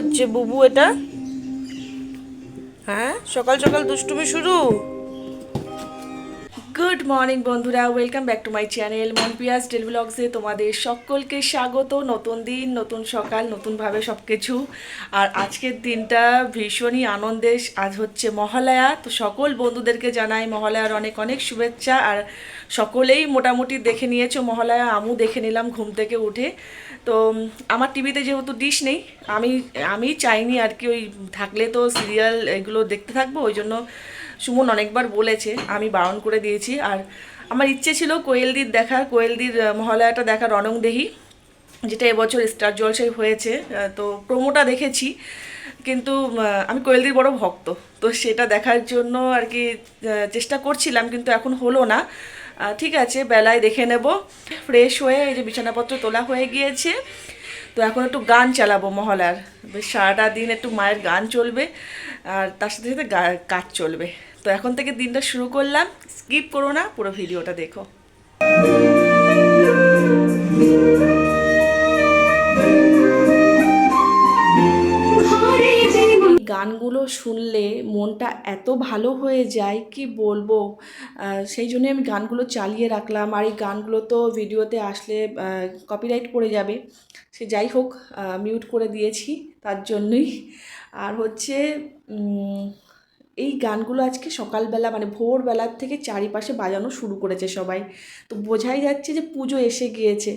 হচ্ছে বুবু এটা? হ্যাঁ? সকাল সকাল দুষ্টুমি শুরু? গুড মর্নিং বন্ধুরা। Welcome back to my channel মনপিয়াস ডেল ব্লগসে তোমাদের সকলকে স্বাগত। নতুন দিন, নতুন সকাল, নতুনভাবে সব কিছু আর আজকের দিনটা ভীষণই আনন্দের। আজ হচ্ছে মহালয়া। তো সকল বন্ধুদেরকে জানাই মহালয়ার অনেক অনেক শুভেচ্ছা। আর সকলেই মোটামুটি দেখে নিয়েছো মহালয়া। আমু দেখে নিলাম ঘুম থেকে উঠে। তো আমার টিভিতে যেহেতু ডিশ নেই, আমি আমি চাইনি আর কি ওই থাকলে তো সিরিয়াল এগুলো দেখতে থাকব, ওই জন্য সুমন অনেকবার বলেছে, আমি বারণ করে দিয়েছি। আর আমার ইচ্ছে ছিল কোয়েলদির দেখা, কোয়েলদির মহালয়াটা দেখার রণংদেহি, যেটা এবছর স্টার জলসায় হয়েছে তো প্রোমোটা দেখেছি, কিন্তু আমি কোয়েলদির বড় ভক্ত, তো সেটা দেখার জন্য আর কি চেষ্টা করছিলাম, কিন্তু এখন হলো না। ঠিক আছে, বেলায় দেখে নেব। ফ্রেশ হয়ে এই যে বিছানাপত্র তোলা হয়ে গিয়েছে। তো এখন একটু গান চালাবো মহলার। বেশ সারাটা দিন একটু মায়ের গান চলবে, আর তার সাথে সাথে কাজ চলবে। তো এখন থেকে দিনটা শুরু করলাম। স্কিপ করো না, পুরো ভিডিওটা দেখো। গানগুলো শুনলে মনটা এত ভালো হয়ে যায়, কি বলব? সেই জন্য আমি গানগুলো চালিয়ে রাখলাম। আর এই গানগুলো তো ভিডিওতে আসলে কপিরাইট পড়ে যাবে। সে যাই হোক মিউট করে দিয়েছি তার জন্যই। আর হচ্ছে এই গানগুলো আজকে সকালবেলা মানে ভোরবেলার থেকে চারিপাশে বাজানো শুরু করেছে সবাই। তো বোঝাই যাচ্ছে যে পুজো এসে গিয়েছে।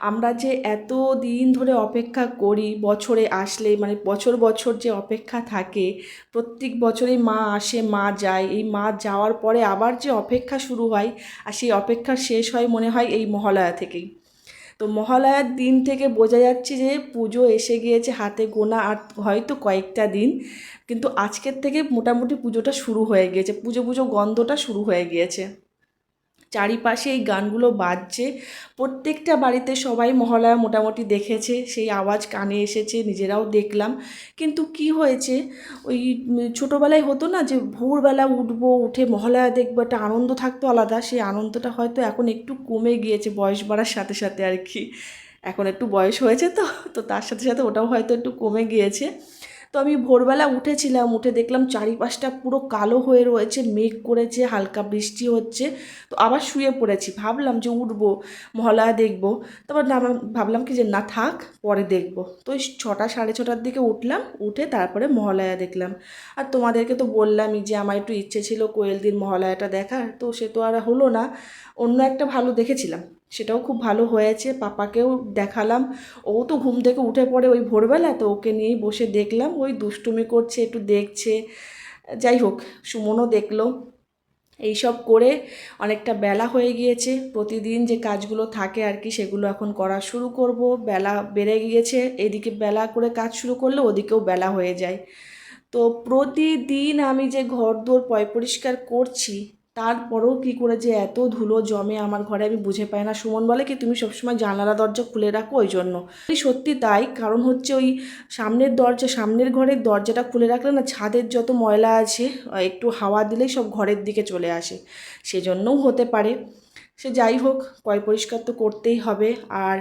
আমরা যে এত দিন ধরে অপেক্ষা করি, বছরে আসলে মানে বছর বছর যে অপেক্ষা থাকে, প্রত্যেক বছরেই মা আসে, মা যায়। এই মা যাওয়ার পরে আবার যে অপেক্ষা শুরু হয়, আর সেই অপেক্ষা শেষ হয় মনে হয় এই মহালয়া থেকেই। তো মহালয়ার দিন থেকে বোঝা যাচ্ছে যে পুজো এসে গিয়েছে হাতে গোনা আর হয়তো কয়েকটা দিন। কিন্তু আজকের থেকে মোটামুটি পুজোটা শুরু হয়ে গিয়েছে, পুজো পুজো গন্ধটা শুরু হয়ে গিয়েছে। চারিপাশে এই গানগুলো বাজছে। প্রত্যেকটা বাড়িতে সবাই মহালয়া মোটামুটি দেখেছে, সেই আওয়াজ কানে এসেছে, নিজেরাও দেখলাম। কিন্তু কি হয়েছে? ওই ছোটোবেলায় হতো না যে ভোরবেলা উঠবো, উঠে মহালয়া দেখব, একটা আনন্দ থাকতো আলাদা। সেই আনন্দটা হয়তো এখন একটু কমে গিয়েছে, বয়স বাড়ার সাথে সাথে আর কি। এখন একটু বয়স হয়েছে তো তো তার সাথে সাথে ওটাও হয়তো একটু কমে গিয়েছে। তো আমি ভোরবেলা উঠেছিলাম, উঠে দেখলাম চারিপাশটা পুরো কালো হয়ে রয়েছে, মেঘ করেছে, হালকা বৃষ্টি হচ্ছে। তো আবার শুয়ে পড়েছি, ভাবলাম যে উঠবো, মহালয়া দেখব। তারপর না ভাবলাম কি যে না থাক, পরে দেখব। তো ওই ছটা সাড়ে ছটার দিকে উঠলাম, উঠে তারপরে মহালয়া দেখলাম। আর তোমাদেরকে তো বললামই যে আমার একটু ইচ্ছে ছিল কোয়েলদির মহালয়াটা দেখার, তো সে তো আর হলো না। অন্য একটা ভালো দেখেছিলাম। সেটাও খুব ভালো হয়েছে, পাপাকেও দেখালাম। ও তো ঘুম থেকে উঠে পড়ে ওই ভোরবেলা তো ওকে নিয়েই বসে দেখলাম, ওই দুষ্টুমি করছে, একটু দেখছে। যাই হোক, সুমনও দেখল। এইসব করে অনেকটা বেলা হয়ে গিয়েছে, প্রতিদিন যে কাজগুলো থাকে আর কি, সেগুলো এখন করা শুরু করব। বেলা বেড়ে গিয়েছে, এদিকে বেলা করে কাজ শুরু করলে ওদিকেও বেলা হয়ে যায়। তো প্রতিদিন আমি যে ঘর দোর পয় পরিষ্কার করছি তারপরেও কি করে যে এত ধুলো জমে আমার ঘরে আমি বুঝে পাই না। সুমন বলে কি, তুমি সবসময় জানালা দরজা খুলে রাখো ওই জন্য। সত্যি তাই, কারণ হচ্ছে ওই সামনের দরজা, সামনের ঘরের দরজাটা খুলে রাখলে না ছাদের যত ময়লা আছে একটু হাওয়া দিলেই সব ঘরের দিকে চলে আসে। সেজন্যও হতে পারে। সে যাই হোক, পয় পরিষ্কার তো করতেই হবে। আর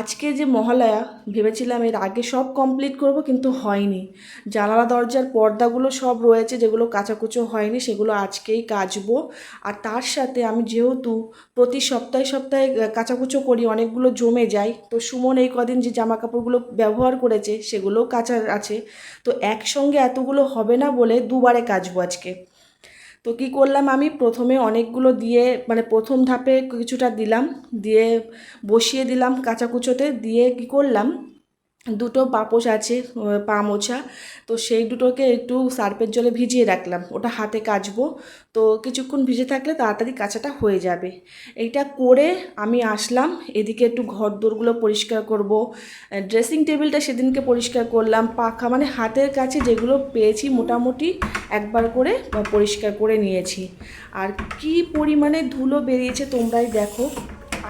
আজকে যে মহালয়া, ভেবেছিলাম এর আগে সব কমপ্লিট করব কিন্তু হয়নি। জানালা দরজার পর্দাগুলো সব রয়েছে, যেগুলো কাচাকুচো হয়নি, সেগুলো আজকেই কাচবো। আর তার সাথে আমি যেহেতু প্রতি সপ্তাহে সপ্তাহে কাচাকুচো করি, অনেকগুলো জমে যায়, তো সুমন এই কদিন যে জামা কাপড়গুলো ব্যবহার করেছে, সেগুলোও কাচার আছে। তো একসঙ্গে এতগুলো হবে না বলে দুবারে কাচবো আজকে। তো কি করলাম আমি? প্রথমে অনেকগুলো দিয়ে মানে প্রথম ধাপে কিছুটা দিলাম, দিয়ে বসিয়ে দিলাম কাঁচাকুচোতে দিয়ে কি করলাম? দুটো পাপোশ আছে পা মোছা। তো সেই দুটোকে একটু সার্পের জলে ভিজিয়ে রাখলাম। ওটা হাতে কাচবো। তো কিছুক্ষণ ভিজে থাকলে তাড়াতাড়ি কাচাটা হয়ে যাবে। এইটা করে আমি আসলাম। এদিকে একটু ঘর দোরগুলো পরিষ্কার করব। ড্রেসিং টেবিলটা সেদিনকে পরিষ্কার করলাম। পাখা মানে হাতের কাছে যেগুলো পেয়েছি মোটামুটি একবার করে পরিষ্কার করে নিয়েছি। আর কি পরিমাণে ধুলো বেরিয়েছে তোমরাই দেখো।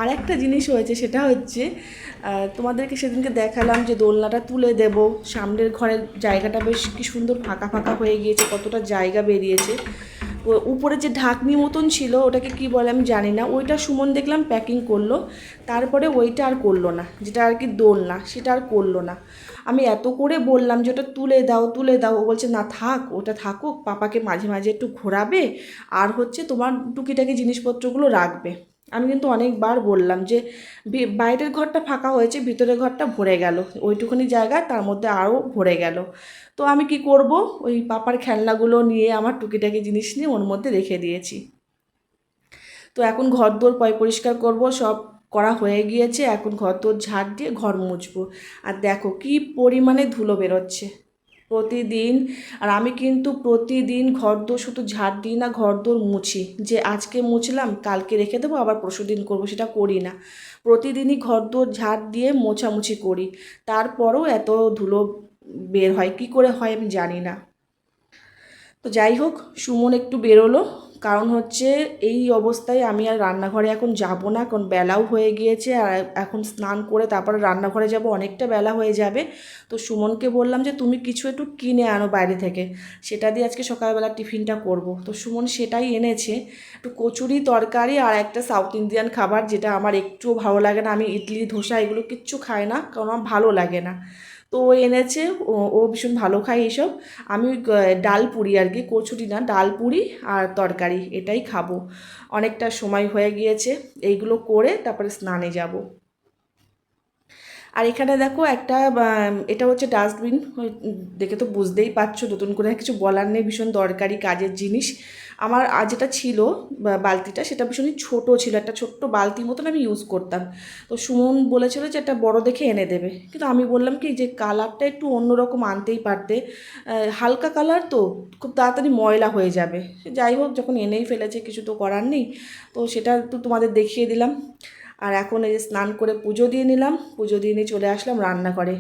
আর একটা জিনিস হয়েছে, সেটা হচ্ছে তোমাদেরকে সেদিনকে দেখালাম যে দোলনাটা তুলে দেব। সামনের ঘরের জায়গাটা বেশ কি সুন্দর ফাঁকা ফাঁকা হয়ে গিয়েছে, কতটা জায়গা বেরিয়েছে। উপরে যে ঢাকনি মতন ছিল, ওটাকে কি বলে আমি জানি না। ওইটা সুমন দেখলাম প্যাকিং করল। তারপরে ওইটা আর করল না, যেটা আর কি দোলনা, সেটা আর করল না। আমি এত করে বললাম যে ওটা তুলে দাও তুলে দাও। ও বলছে, না থাক, ওটা থাকুক। পাপাকে মাঝে মাঝে একটু ঘোরাবে। আর হচ্ছে তোমার টুকিটাকি জিনিসপত্রগুলো রাখবে। আমি কিন্তু অনেকবার বললাম যে বাইরের ঘরটা ফাঁকা হয়েছে, ভিতরের ঘরটা ভরে গেল। ওইটুকুনি জায়গা, তার মধ্যে আরও ভরে গেল। তো আমি কি করব? ওই পাপার খেলনাগুলো নিয়ে, আমার টুকিটাকি জিনিস নিয়ে ওর মধ্যে রেখে দিয়েছি। তো এখন ঘর দোর পয় পরিষ্কার করব, সব করা হয়ে গিয়েছে। এখন ঘর দোর ঝাড় দিয়ে ঘর মুছবো। আর দেখো কি পরিমাণে ধুলো বেরোচ্ছে। প্রতিদিন, আর আমি কিন্তু প্রতিদিন ঘর দোর শুধু ঝাঁট দিই না ঘর দোর মুছি। যে আজকে মুছলাম, কালকে রেখে দেবো, আবার পরশু দিন করব সেটা করি না। প্রতিদিনই ঘর দোর ঝাড় দিয়ে মোছামুছি করি। তারপরও এত ধুলো বের হয়, কি করে হয় আমি জানি না। তো যাই হোক, সুমন একটু বেরোলো। কারণ হচ্ছে এই অবস্থায় আমি আর রান্নাঘরে এখন যাব না, কারণ বেলাও হয়ে গিয়েছে আর এখন স্নান করে তারপরে রান্নাঘরে যাব, অনেকটা বেলা হয়ে যাবে। তো সুমনকে বললাম যে, তুমি কিছু একটু কিনে আনো বাইরে থেকে, সেটা দিয়ে আজকে সকালবেলা টিফিনটা করব। তো সুমন সেটাই এনেছে, একটু কচুরি তরকারি আর একটা সাউথ ইন্ডিয়ান খাবার, যেটা আমার একটুও ভালো লাগে না। আমি ইডলি, ধোসা এগুলো কিচ্ছু খাই না, কারণ আমার ভালো লাগে না। তো ও এনেছে, ও ভীষণ ভালো খায় এইসব। আমি ডাল পুরি আর কি, কচুরি না, ডাল পুরি আর তরকারি, এটাই খাব। অনেকটা সময় হয়ে গিয়েছে, এইগুলো করে তারপরে স্নানে যাব। আর এখানে দেখো একটা এটা হচ্ছে ডাস্টবিন দেখে তো বুঝতেই পারছ, নতুন করে কিছু বলার নেই, ভীষণ দরকারি কাজের জিনিস। আমার যেটা ছিল বালতিটা, সেটা ভীষণই ছোট ছিল, একটা ছোট্ট বালতি মতন আমি ইউজ করতাম। তো সুমন বলেছিল যে একটা বড় দেখে এনে দেবে। কিন্তু আমি বললাম কি, যে কালারটা একটু অন্যরকম আনতেই পারতে। হালকা কালার তো, খুব তাড়াতাড়ি ময়লা হয়ে যাবে। যাই হোক, যখন এনেই ফেলেছে, কিছু তো করার নেই। তো সেটা তো তোমাদের দেখিয়ে দিলাম। এখন এই যে স্নান করে পুজো দিয়ে নিলাম, পুজো দিয়ে নিয়ে চলে আসলাম রান্নাঘরে।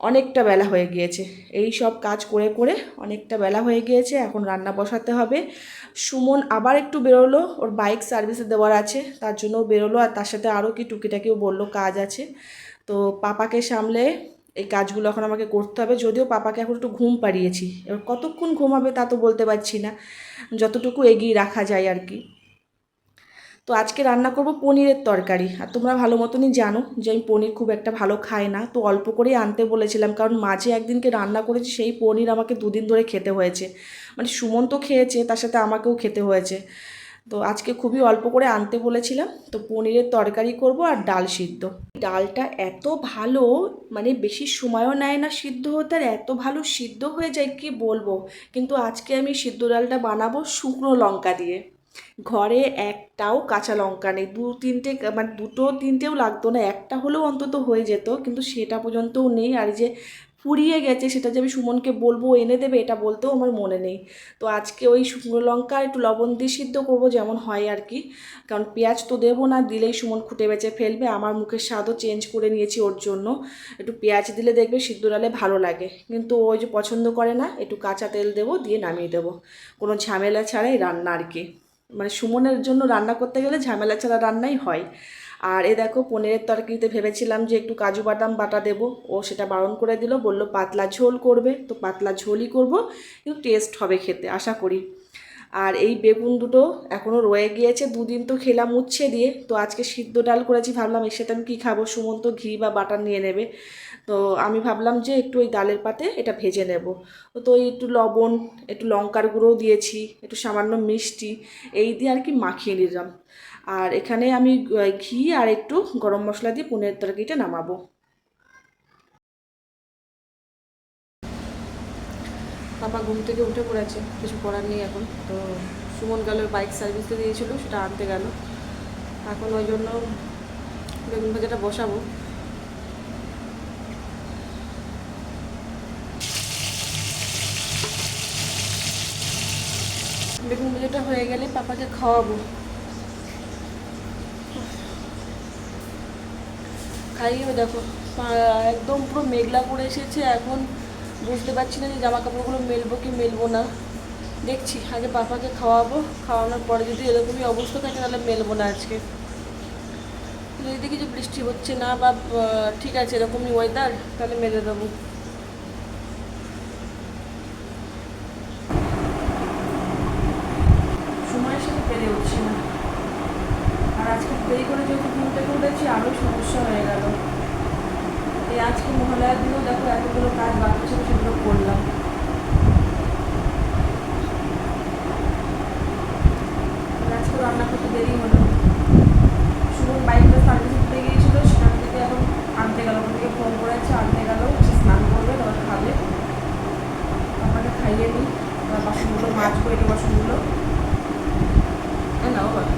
অনেকটা বেলা হয়ে গিয়েছে। এই সব কাজ করে করে অনেকটা বেলা হয়ে গিয়েছে, এখন রান্না বসাতে হবে। সুমন আবার একটু বেরোলো, ওর বাইক সার্ভিসে দেওয়ার আছে, তার জন্য বেরোলো আর তার সাথে আরও কি টুকিটাকিও বলল কাজ আছে। তো পাপাকে সামলে এই কাজগুলো এখন আমাকে করতে হবে, যদিও পাপাকে এখন একটু ঘুম পাড়িয়েছি। এবার কতক্ষণ ঘুমাবে তা তো বলতে পারছি না, যতটুকু এগিয়ে রাখা যায় আর কি। তো আজকে রান্না করব পনিরের তরকারি। আর তোমরা ভালো মতনই জানো যে আমি পনির খুব একটা ভালো খাই না। তো অল্প করেই আনতে বলেছিলাম, কারণ মাঝে একদিনকে রান্না করেছি, সেই পনির আমাকে দুদিন ধরে খেতে হয়েছে। মানে সুমন তো খেয়েছে, তার সাথে আমাকেও খেতে হয়েছে। তো আজকে খুবই অল্প করে আনতে বলেছিলাম। তো পনিরের তরকারি করব আর ডাল সিদ্ধ। ডালটা এত ভালো মানে বেশি সময়ও নেয় না সিদ্ধ হতে, আর এত ভালো সিদ্ধ হয়ে যায়, কি বলব? কিন্তু আজকে আমি সিদ্ধ ডালটা বানাবো শুকনো লঙ্কা দিয়ে। ঘরে একটাও কাঁচা লঙ্কা নেই। দু তিনটে মানে দুটো তিনটেও লাগতো না, একটা হলেও অন্তত হয়ে যেত, কিন্তু সেটা পর্যন্তও নেই। আর যে ফুরিয়ে গেছে, সেটা যে আমি সুমনকে বলব এনে দেবে, এটা বলতেও আমার মনে নেই। তো আজকে ওই শুকনো লঙ্কা একটু লবণ দিয়ে সিদ্ধ করব, যেমন হয় আর কি। কারণ পেঁয়াজ তো দেবো না, দিলেই সুমন খুঁটে বেঁচে ফেলবে। আমার মুখের স্বাদও চেঞ্জ করে নিয়েছি ওর জন্য। একটু পেঁয়াজ দিলে দেখবে সিদ্ধ ডালে ভালো লাগে। কিন্তু ওই যে পছন্দ করে না, একটু কাঁচা তেল দেবো, দিয়ে নামিয়ে দেবো। কোনো ঝামেলা ছাড়াই রান্না আর কি। মানে সুমনের জন্য রান্না করতে গেলে ঝামেলা ছাড়া রান্নাই হয়। আর এ দেখো পনিরের তরকারিতে ভেবেছিলাম যে একটু কাজু বাদাম বাটা দেবো। ও সেটা বারণ করে দিল, বলল পাতলা ঝোল করবে। তো পাতলা ঝোলই করব, কিন্তু টেস্ট হবে খেতে, আশা করি। আর এই বেগুন দুটো এখনও রয়ে গিয়েছে, দুদিন তো খেলাম উচ্ছে দিয়ে। তো আজকে সিদ্ধ ডাল করেছি, ভাবলাম এর সাথে আমি কী খাব? সুমন তো ঘি বা বাটার নিয়ে নেবে। তো আমি ভাবলাম যে একটু ওই ডালের পাতে এটা ভেজে নেব। তো ওই একটু লবণ, একটু লঙ্কার গুঁড়োও দিয়েছি, একটু সামান্য মিষ্টি, এই দিয়ে আর কি মাখিয়ে নিলাম। আর এখানে আমি ঘি আর একটু গরম মশলা দিয়ে পনিরের তরকারিটা নামাবো। পাপা ঘুম থেকে উঠে পড়েছে, কিছু করার নেই এখন। তো সুমন গেল, বাইক সার্ভিসে দিয়েছিল, সেটা আনতে গেল। এখন ওই জন্য বেগুন ভাজাটা বসাবো। বেগুন ভাজাটা হয়ে গেলে পাপাকে খাওয়াবো। খাইয়েও দেখো একদম পুরো মেঘলা করে এসেছে, এখন বুঝতে পারছি না যে জামা কাপড়গুলো মেলবো কি মেলবো না। দেখছি, আগে পাপাকে খাওয়াবো, খাওয়ানোর পরে যদি এরকমই অবস্থা থাকে তাহলে মেলবো না আজকে। যদি দেখি যে বৃষ্টি হচ্ছে না বা ঠিক আছে, এরকমই ওয়েদার তাহলে মেলে দেবো সময়ের সাথে পেরে উঠছি না আর আজকে দেরি করে যেহেতু ঘুম থেকে আরও সমস্যা হয়ে গেল। এই আজকে মহালয়ার দিনেও দেখো এতগুলো কাজ বাকি ছিল, সেগুলো করলাম। আর আজকে রান্না করতে দেরি হলো। শুভম বাইকটা সার্ভিস দিতে গিয়েছিল, সেখান থেকে এখন আনতে গেল ওখান থেকে ফোন করেছে, আনতে গেল স্নান করবে তারপর খাবে। আমাকে খাইয়ে নিই বাসনগুলো মাজবো এই বাসনগুলো। এই নাও বাবা।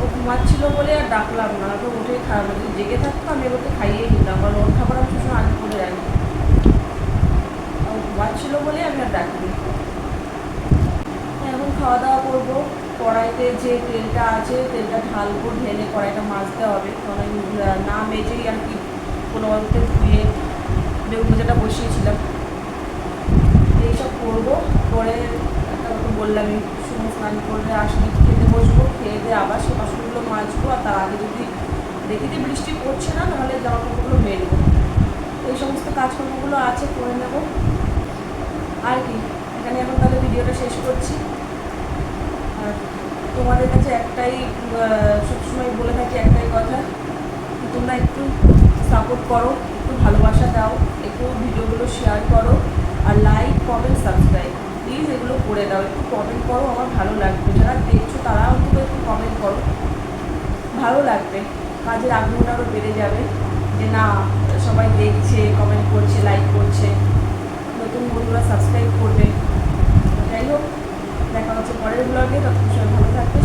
ও ঘুমাচ্ছিল বলে আর ডাকলাম না তো উঠে খাওয়া যদি জেগে থাকতো আমি ওকে খাইয়ে নিতাম কারণ ওর খাবার আমি সবসময় আগে করে যাই ঘুমাচ্ছিল বলে আমি আর ডাকিনি। এখন খাওয়া দাওয়া করব, কড়াইতে যে তেলটা আছে, তেলটা ঢালবো ঢেলে কড়াইটা মাজতে হবে, কারণ না মেজেই আর কি কোনো অন্তে ধুয়ে বেগুন ভাজাটা বসিয়েছিলাম। এইসব করব করে একটা সময় স্নান করলে আসলে খেতে বসবো, খেয়ে দিয়ে আবার সে বাসনগুলো মাজবো, আর তার আগে যদি দেখি যে বৃষ্টি পড়ছে না, তাহলে জামা কাপড়গুলো মেলবো। এই সমস্ত কাজকর্মগুলো আছে, করে নেব। আর কি, এখানে এখন তাহলে ভিডিওটা শেষ করছি। আর তোমাদের কাছে একটাই সবসময় বলে থাকি একটাই কথা তোমরা একটু সাপোর্ট করো, একটু ভালোবাসা দাও, একটু ভিডিওগুলো শেয়ার করো, আর লাইক কমেন্ট সাবস্ক্রাইব প্লিজ এগুলো করে দাও, একটু কমেন্ট করো, আমার ভালো লাগবে। যারা দেখছ তারা অন্তত একটু কমেন্ট করো। ভালো লাগবে, কাজের আগ্রহটা আরও বেড়ে যাবে। যে না, সবাই দেখছে কমেন্ট করছে লাইক করছে, নতুন বন্ধুরা সাবস্ক্রাইব করবে। যাই হোক, দেখা হচ্ছে পরের ব্লগে ততক্ষণ সবাই ভালো থাকবে